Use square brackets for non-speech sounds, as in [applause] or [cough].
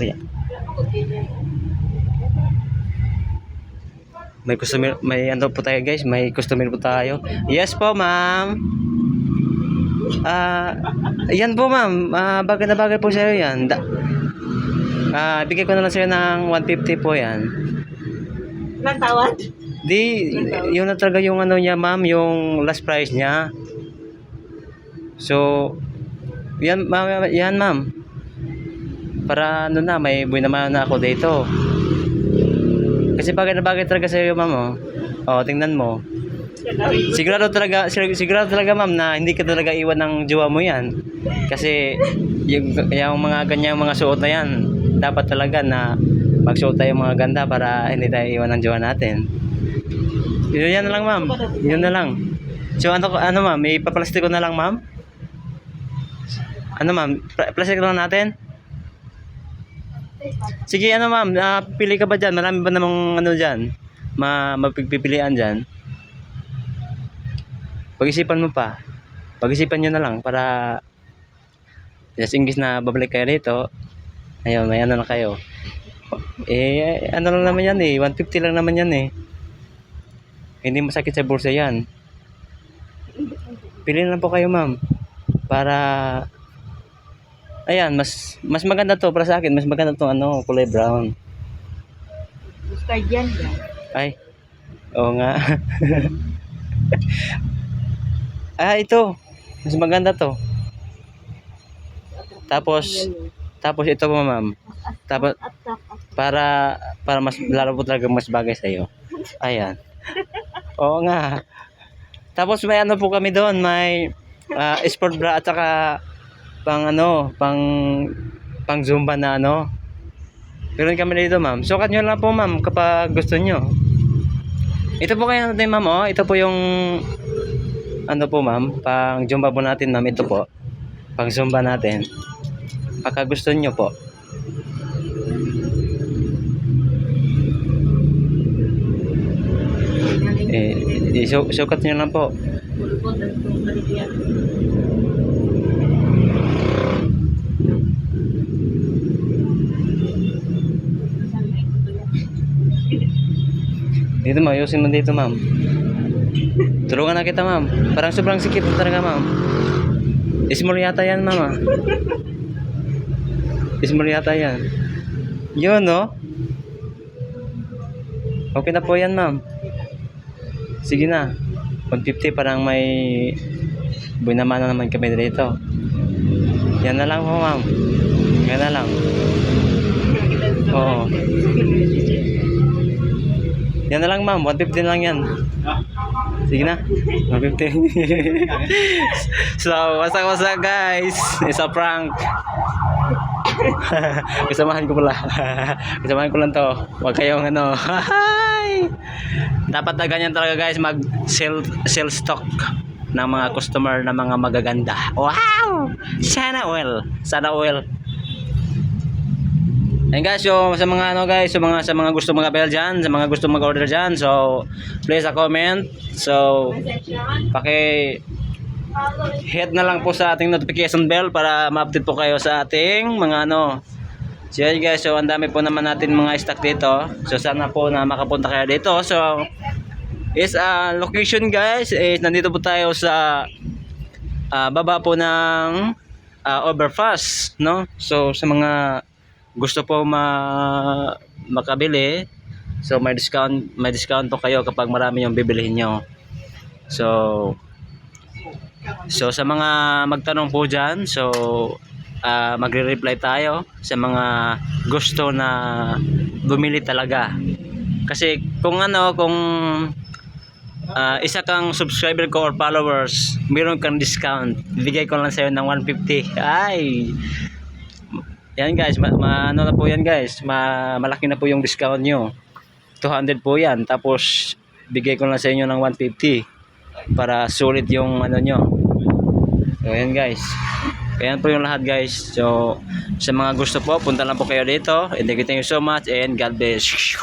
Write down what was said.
Kuya. May customer, may ano po tayo guys, may customer po tayo. Yes po, ma'am. Ah, yan po ma'am. Ah, bagay na bagay po sa'yo yan. Da ah, bigay ko na lang sa'yo ng 150 po yan. Ilang tawad? Di, yun na talaga yung ano niya ma'am, yung last price niya. So, yan ma'am, yan ma'am. Para ano na, may buhay naman na ako dito. Kasi bagay na bagay talaga sa'yo ma'am oh. Oh, tingnan mo. Sigurado talaga, sig- sigurado talaga ma'am na hindi ka talaga iwan ng jowa mo yan. Kasi yung, yung mga ganyang mga suot na yan, dapat talaga na magsuot tayo mga ganda para hindi tayo iwan ng jowa natin. Yun yan na lang ma'am. Yun na lang. So ano, ano ma'am, may paplastic ko na lang ma'am? Ano ma'am, Pla- plastic lang natin? Sige ano ma'am, ah, pili ka ba dyan? Marami ba namang ano dyan? Ma mapagpipilian dyan? Pag-isipan mo pa. Pag-isipan nyo na lang para just in na babalik kayo dito, ayun, may ano na kayo. Eh, ano lang naman yan eh, 150 lang naman yan eh. Hindi masakit sa bulsa yan. Pili na lang po kayo ma'am. Para, ayan, mas mas maganda to para sa akin. Mas maganda to ano, kulay brown. Gusto yan yan. Ay, oo nga. [laughs] ah, ito. Mas maganda to. Tapos, tapos ito po ma'am. Tapos, para, para mas, lalo po talaga mas bagay sa'yo. Ayan. Oo nga. Tapos may ano po kami doon, may ah, sport bra at saka pang ano, pang pang zumba na ano. Meron kami dito, ma'am. Sukat nyo lang po, ma'am, kapag gusto nyo. Ito po kaya natin, ma'am, oh. Ito po yung ano po, ma'am, pang zumba po natin, ma'am. Ito po. Pang zumba natin. Pagka gusto nyo po. Eh, isu sukat nyo lang po. Dito ma'am, ayusin mo dito ma'am. Tulungan na kita ma'am. Parang sobrang sikip mo talaga ma'am. Ismol yata yan ma'am ah. Ismol yata yan. Yun no? Okay na po yan ma'am. Sige na. 150 parang may buinamana naman kami dito. Yan na lang po ma'am. Yan na lang. Oo. Yan na lang ma'am, 150 na lang yan. Sige na, 150. [laughs] so, what's up guys? It's a prank. [laughs] Kasamahan ko pala. [laughs] Kasamahan ko lang to. Huwag kayong ano. Dapat na ganyan talaga guys, mag sell, sell stock ng mga customer na mga magaganda. Wow! Sana well. Sana well. Ayun guys, so sa mga ano guys, sa mga sa mga gusto mag-appel diyan, sa mga gusto mag-order diyan, so please a comment. So paki hit na lang po sa ating notification bell para ma-update po kayo sa ating mga ano. So yun guys, so ang dami po naman natin mga stock dito. So sana po na makapunta kayo dito. So is a location guys, is nandito po tayo sa ah, baba po ng ah, overpass, no? So sa mga gusto po ma makabili, so may discount may discount po kayo kapag marami yung bibilihin nyo. So So sa mga magtanong po diyan, so ah, magre-reply tayo sa mga gusto na bumili talaga. Kasi kung ano, kung ah, isa kang subscriber ko or followers, meron kang discount. Bigay ko lang sa'yo ng 150. Ay! Yan guys, ma, ma- ano na po yan guys, ma, malaki na po yung discount nyo. 200 po yan. Tapos, bigay ko lang sa inyo ng 150 para sulit yung ano nyo. So, yan guys. Ayan po yung lahat guys. So, sa mga gusto po, punta lang po kayo dito. And thank you, so much and God bless.